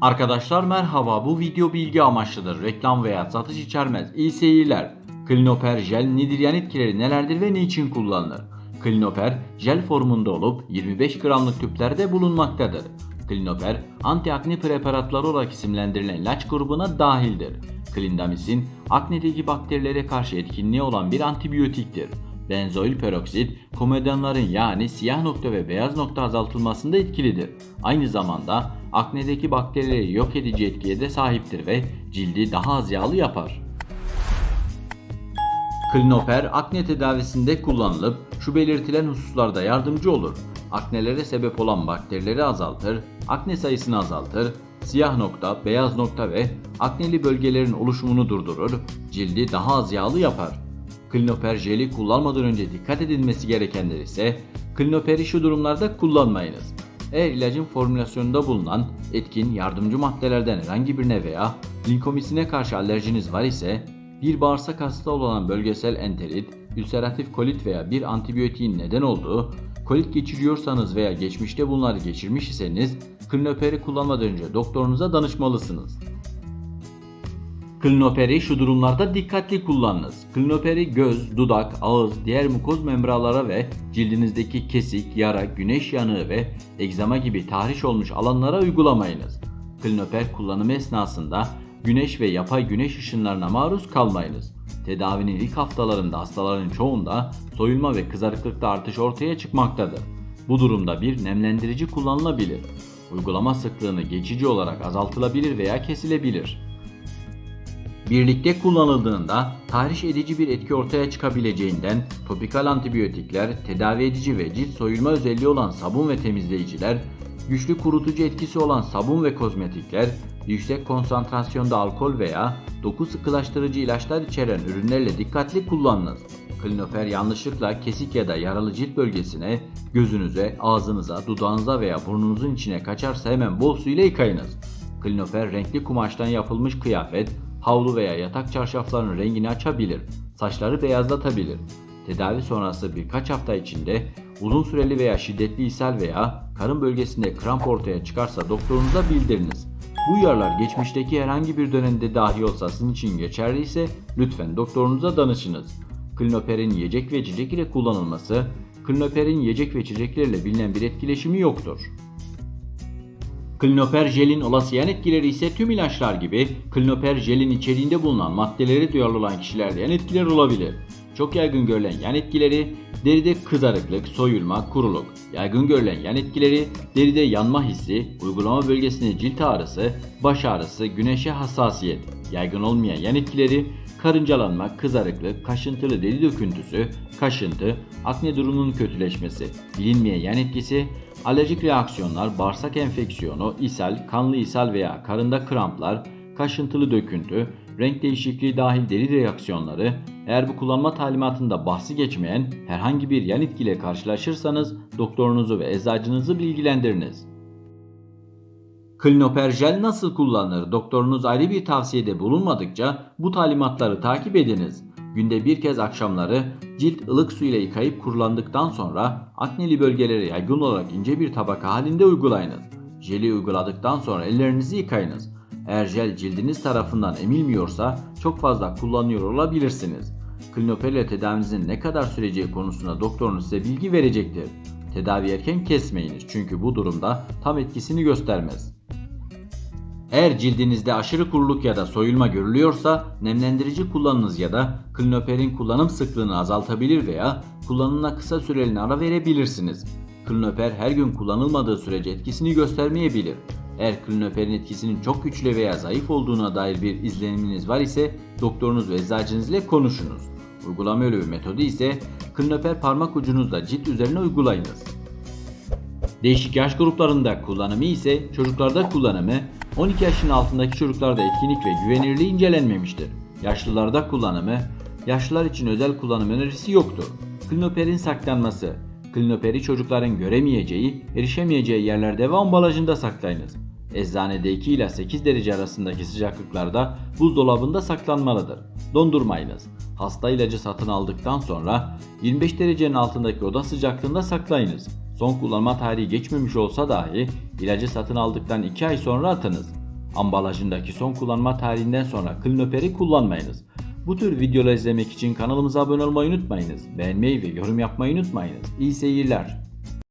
Arkadaşlar merhaba bu video bilgi amaçlıdır. Reklam veya satış içermez. İyi seyirler. Klinoper jel nedir yan etkileri nelerdir ve niçin kullanılır? Klinoper jel formunda olup 25 gramlık tüplerde bulunmaktadır. Klinoper antiakne preparatları olarak isimlendirilen ilaç grubuna dahildir. Klindamisin aknedeki bakterilere karşı etkinliği olan bir antibiyotiktir. Benzoil peroksit, komedonların yani siyah nokta ve beyaz nokta azaltılmasında etkilidir. Aynı zamanda aknedeki bakterileri yok edici etkiye de sahiptir ve cildi daha az yağlı yapar. Klinoper akne tedavisinde kullanılıp şu belirtilen hususlarda yardımcı olur. Aknelere sebep olan bakterileri azaltır, akne sayısını azaltır, siyah nokta, beyaz nokta ve akneli bölgelerin oluşumunu durdurur, cildi daha az yağlı yapar. Klinoper jeli kullanmadan önce dikkat edilmesi gerekenler ise klinoperi şu durumlarda kullanmayınız. Eğer ilacın formülasyonunda bulunan etkin yardımcı maddelerden herhangi birine veya linkomisine karşı alerjiniz var ise bir bağırsak hasta olan bölgesel enterit, ülseratif kolit veya bir antibiyotiğin neden olduğu, kolit geçiriyorsanız veya geçmişte bunları geçirmiş iseniz klinoperi kullanmadan önce doktorunuza danışmalısınız. Klinoperi şu durumlarda dikkatli kullanınız. Klinoperi göz, dudak, ağız, diğer mukoz membranlara ve cildinizdeki kesik, yara, güneş yanığı ve egzama gibi tahriş olmuş alanlara uygulamayınız. Klinoper kullanımı esnasında güneş ve yapay güneş ışınlarına maruz kalmayınız. Tedavinin ilk haftalarında hastaların çoğunda soyulma ve kızarıklıkta artış ortaya çıkmaktadır. Bu durumda bir nemlendirici kullanılabilir. Uygulama sıklığını geçici olarak azaltılabilir veya kesilebilir. Birlikte kullanıldığında tahriş edici bir etki ortaya çıkabileceğinden topikal antibiyotikler, tedavi edici ve cilt soyulma özelliği olan sabun ve temizleyiciler, güçlü kurutucu etkisi olan sabun ve kozmetikler, yüksek konsantrasyonda alkol veya doku sıkılaştırıcı ilaçlar içeren ürünlerle dikkatli kullanınız. Klinoper yanlışlıkla kesik ya da yaralı cilt bölgesine, gözünüze, ağzınıza, dudağınıza veya burnunuzun içine kaçarsa hemen bol su ile yıkayınız. Klinoper renkli kumaştan yapılmış kıyafet, havlu veya yatak çarşaflarının rengini açabilir, saçları beyazlatabilir. Tedavi sonrası birkaç hafta içinde uzun süreli veya şiddetli ishal veya karın bölgesinde kramp ortaya çıkarsa doktorunuza bildiriniz. Bu uyarılar geçmişteki herhangi bir dönemde dahi olsa sizin için geçerli ise lütfen doktorunuza danışınız. Klinoperin yiyecek ve içecek ile kullanılması, klinoperin yiyecek ve içeceklerle bilinen bir etkileşimi yoktur. Klinoper jelin olası yan etkileri ise tüm ilaçlar gibi klinoper jelin içeriğinde bulunan maddeleri duyarlı olan kişilerde yan etkiler olabilir. Çok yaygın görülen yan etkileri deride kızarıklık, soyulma, kuruluk. Yaygın görülen yan etkileri deride yanma hissi, uygulama bölgesinde cilt ağrısı, baş ağrısı, güneşe hassasiyet. Yaygın olmayan yan etkileri karıncalanma, kızarıklık, kaşıntılı deri döküntüsü, kaşıntı, akne durumunun kötüleşmesi. Bilinmeyen yan etkisi alerjik reaksiyonlar, bağırsak enfeksiyonu, ishal, kanlı ishal veya karında kramplar, kaşıntılı döküntü, renk değişikliği dahil deri reaksiyonları, eğer bu kullanma talimatında bahsi geçmeyen herhangi bir yan etkiyle karşılaşırsanız doktorunuzu ve eczacınızı bilgilendiriniz. Klinoper jel nasıl kullanılır? Doktorunuz ayrı bir tavsiyede bulunmadıkça bu talimatları takip ediniz. Günde bir kez akşamları cilt ılık su ile yıkayıp kurulandıktan sonra akneli bölgelere yaygın olarak ince bir tabaka halinde uygulayınız. Jeli uyguladıktan sonra ellerinizi yıkayınız. Eğer jel cildiniz tarafından emilmiyorsa çok fazla kullanıyor olabilirsiniz. Klinoper ile tedavinizin ne kadar süreceği konusunda doktorunuz size bilgi verecektir. Tedavi erken kesmeyiniz çünkü bu durumda tam etkisini göstermez. Eğer cildinizde aşırı kuruluk ya da soyulma görülüyorsa nemlendirici kullanınız ya da klinoperin kullanım sıklığını azaltabilir veya kullanımına kısa süreliğine ara verebilirsiniz. Klinoper her gün kullanılmadığı sürece etkisini göstermeyebilir. Eğer klinoperin etkisinin çok güçlü veya zayıf olduğuna dair bir izleniminiz var ise doktorunuz ve eczacınız konuşunuz. Uygulama yolu ve metodu ise klinoper parmak ucunuzla cilt üzerine uygulayınız. Değişik yaş gruplarında kullanımı ise çocuklarda kullanımı 12 yaşın altındaki çocuklarda etkinlik ve güvenirliği incelenmemiştir. Yaşlılarda kullanımı, yaşlılar için özel kullanım önerisi yoktur. Klinoperin saklanması, klinoperi çocukların göremeyeceği, erişemeyeceği yerlerde ve ambalajında saklayınız. Eczanede 2 ile 8 derece arasındaki sıcaklıklarda buzdolabında saklanmalıdır. Dondurmayınız. Hasta ilacı satın aldıktan sonra 25 derecenin altındaki oda sıcaklığında saklayınız. Son kullanma tarihi geçmemiş olsa dahi ilacı satın aldıktan 2 ay sonra atınız. Ambalajındaki son kullanma tarihinden sonra klinoperi kullanmayınız. Bu tür videoları izlemek için kanalımıza abone olmayı unutmayınız. Beğenmeyi ve yorum yapmayı unutmayınız. İyi seyirler.